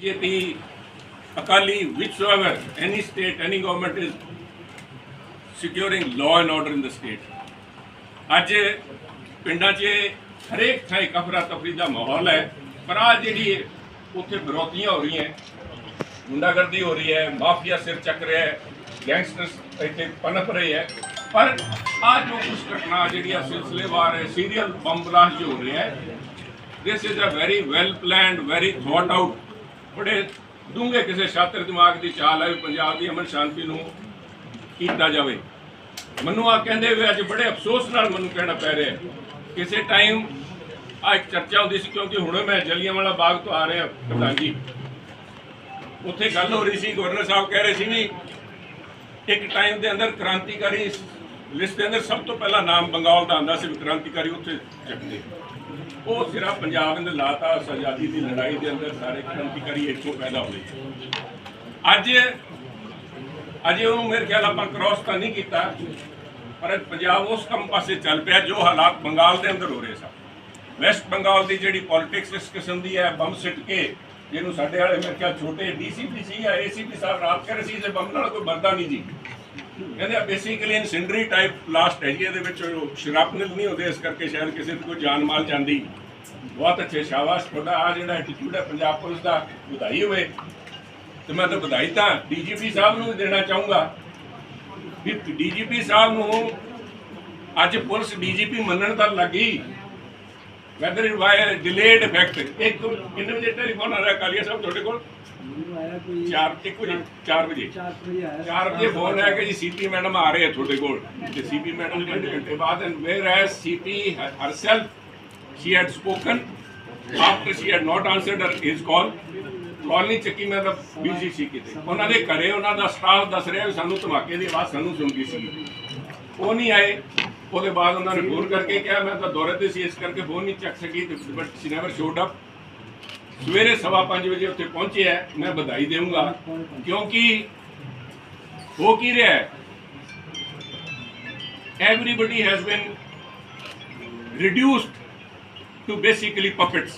BJP, Akali, whichsoever, any state, any government is securing law and order in the state. ਅੱਜ ਪਿੰਡਾਂ 'ਚ ਹਰੇਕ ਥਾਂ ਇੱਕ ਅਫਰਾ ਤਫਰੀ ਦਾ ਮਾਹੌਲ ਹੈ। ਪਰ ਆ ਜਿਹੜੀ ਉੱਥੇ ਵਿਰੋਧੀਆਂ ਹੋ ਰਹੀਆਂ ਗੁੰਡਾਗਰਦੀ ਹੋ ਰਹੀ ਹੈ ਮਾਫੀਆ ਸਿਰ ਚੱਕ ਰਿਹਾ ਹੈ ਗੈਂਗਸਟਰਸ ਇੱਥੇ ਪਨਪ ਰਹੇ ਹੈ। ਪਰ ਆ ਜੋ ਕੁਝ ਘਟਨਾ ਜਿਹੜੀ ਆ ਸਿਲਸਿਲੇਵਾਰ ਹੈ ਸੀਰੀਅਲ ਬੰਬ ਬਲਾਸਟ ਜੋ ਹੋ ਰਿਹਾ ਹੈ this is a very well planned very thought out ਬੜੇ ਡੂੰਘੇ ਕਿਸੇ ਸ਼ਾਤਰ ਦਿਮਾਗ ਦੀ ਚਾਲ ਹੈ ਪੰਜਾਬ ਦੀ ਅਮਨ ਸ਼ਾਂਤੀ ਨੂੰ ਕੀਤਾ ਜਾਵੇ। ਮੈਨੂੰ ਆ ਕਹਿੰਦੇ ਹੋਏ ਅੱਜ ਬੜੇ ਅਫਸੋਸ ਨਾਲ ਮੈਨੂੰ ਕਹਿਣਾ ਪੈ ਰਿਹਾ ਕਿਸੇ ਟਾਈਮ ਆ ਇੱਕ ਚਰਚਾ ਹੁੰਦੀ ਸੀ ਕਿਉਂਕਿ ਹੁਣ ਮੈਂ ਜਲੀਆਂਵਾਲਾ ਬਾਗ ਤੋਂ ਆ ਰਿਹਾ, ਪ੍ਰਧਾਨ ਜੀ। ਉੱਥੇ ਗੱਲ ਹੋ ਰਹੀ ਸੀ, ਗਵਰਨਰ ਸਾਹਿਬ ਕਹਿ ਰਹੇ ਸੀ ਵੀ ਇੱਕ ਟਾਈਮ ਦੇ ਅੰਦਰ ਕ੍ਰਾਂਤੀਕਾਰੀ ਲਿਸਟ ਦੇ ਅੰਦਰ ਸਭ ਤੋਂ ਪਹਿਲਾ ਨਾਮ ਬੰਗਾਲ ਦਾ ਆਂਦਾ ਸੀ ਵੀ ਕ੍ਰਾਂਤੀਕਾਰੀ ਉੱਥੇ ਚੱਕਦੇ ਉਹ ਸਿਰਫ ਪੰਜਾਬ ਦੇ ਲਾਤਾ, ਆਜ਼ਾਦੀ ਦੀ ਲੜਾਈ ਦੇ ਅੰਦਰ ਸਾਰੇ ਕ੍ਰਾਂਤੀਕਾਰੀ ਇੱਥੋਂ ਪੈਦਾ ਹੋਏ। ਅੱਜ, ਅਜੇ ਉਹਨੂੰ ਮੇਰੇ ਖਿਆਲ ਆਪਾਂ ਕ੍ਰਾਸ ਤਾਂ ਨਹੀਂ ਕੀਤਾ, ਪਰ ਪੰਜਾਬ ਉਸ ਕੰਮ ਪਾਸੇ ਚੱਲ ਪਿਆ ਜੋ ਹਾਲਾਤ ਬੰਗਾਲ ਦੇ ਅੰਦਰ ਹੋ ਰਹੇ ਸਨ। ਵੈਸਟ ਬੰਗਾਲ ਦੀ ਜਿਹੜੀ ਪੋਲਿਟਿਕਸ ਇਸ ਕਿਸਮ ਦੀ ਹੈ, ਬੰਬ ਸਿੱਟ ਕੇ, ਜਿਹਨੂੰ ਸਾਡੇ ਵਾਲੇ ਮੇਰੇ ਖਿਆਲ ਛੋਟੇ ਡੀਸੀਪੀ ਸੀ ਜਾਂ ਏਸੀਪੀ ਸਾਹਿਬ, ਰਾਤ ਕਰ ਸੀ ਜੇ ਬੰਬ ਨਾਲ ਕੋਈ ਮਰਦਾ ਨਹੀਂ ਜੀ ਕਹਿੰਦੇ ਆ ਬੇਸਿਕਲੀ ਇਨਸਿੰਡਰੀ ਟਾਈਪ ਬਲਾਸਟ ਹੈ ਜੀ ਇਹਦੇ ਵਿੱਚ ਸ਼ਰਾਪਨਲ ਨਹੀਂ ਹੁੰਦੇ, ਇਸ ਕਰਕੇ ਸ਼ਾਇਦ ਕਿਸੇ ਦੀ ਕੋਈ ਜਾਨ ਮਾਲ ਜਾਂਦੀ। ਬਹੁਤ ਅੱਛੇ, ਸ਼ਾਬਾਸ਼, ਤੁਹਾਡਾ ਆ ਜਿਹੜਾ ਐਟੀਟਿਊਡ ਹੈ ਪੰਜਾਬ ਪੁਲਿਸ ਦਾ, ਵਧਾਈ ਹੋਵੇ। ਤੇ ਮੈਂ ਤਾਂ ਵਧਾਈ ਤਾਂ ਡੀਜੀਪੀ ਸਾਹਿਬ ਨੂੰ ਵੀ ਦੇਣਾ ਚਾਹੂੰਗਾ। ਵੀ ਡੀਜੀਪੀ ਸਾਹਿਬ ਨੂੰ ਅੱਜ ਪੁਲਿਸ ਡੀਜੀਪੀ ਮੰਨਣ ਤਾਂ ਲੱਗੀ। Whether it why delayed effect ਇੱਕ ਕਿੰਨੇ ਵਜੇ ਟੈਲੀਫੋਨ ਆ ਰਿਹਾ ਕਾਲੀਆ ਸਾਹਿਬ ਤੁਹਾਡੇ ਕੋਲ ਆਇਆ ਕੋਈ 4 ਇੱਕ ਵਜੇ 4 ਵਜੇ 4 ਵਜੇ ਆਇਆ 4 ਵਜੇ ਫੋਨ ਹੈ ਕਿ ਜੀ ਸੀਪੀ ਮੈਡਮ ਆ ਰਹੇ ਆ ਤੁਹਾਡੇ ਕੋਲ ਤੇ ਸੀਪੀ ਮੈਡਮ ਘੰਟੇ ਘੰਟੇ ਬਾਅਦ and where is CP herself? She had spoken. After she had not answered her call ਨਹੀਂ ਚੱਕੀ ਮੈਂ ਤਾਂ ਬਿਜ਼ੀ ਸੀ ਕਿਤੇ ਉਹਨਾਂ ਦੇ ਘਰੇ ਉਹਨਾਂ ਦਾ ਸਟਾਫ ਦੱਸ ਰਿਹਾ ਵੀ ਸਾਨੂੰ ਧਮਾਕੇ ਦੀ ਆਵਾਜ਼ ਸਾਨੂੰ ਸੁਣਦੀ ਸੀ ਉਹ ਨਹੀਂ ਆਏ ਉਹਦੇ ਬਾਅਦ ਉਹਨਾਂ ਨੇ ਫੋਨ ਕਰਕੇ ਕਿਹਾ, ਮੈਂ ਤਾਂ ਦੌਰੇ ਤੇ ਸੀ, ਇਸ ਕਰਕੇ ਫੋਨ ਨਹੀਂ ਚੱਕ ਸਕੀ but she never showed up ਸਵੇਰੇ ਸਵਾ ਪੰਜ ਵਜੇ ਉੱਥੇ ਪਹੁੰਚਿਆ ਮੈਂ ਵਧਾਈ ਦੇਵਾਂਗਾ। ਕਿਉਂਕਿ ਹੋ ਕੀ ਰਿਹਾ ਹੈ? Everybody has been reduced to basically puppets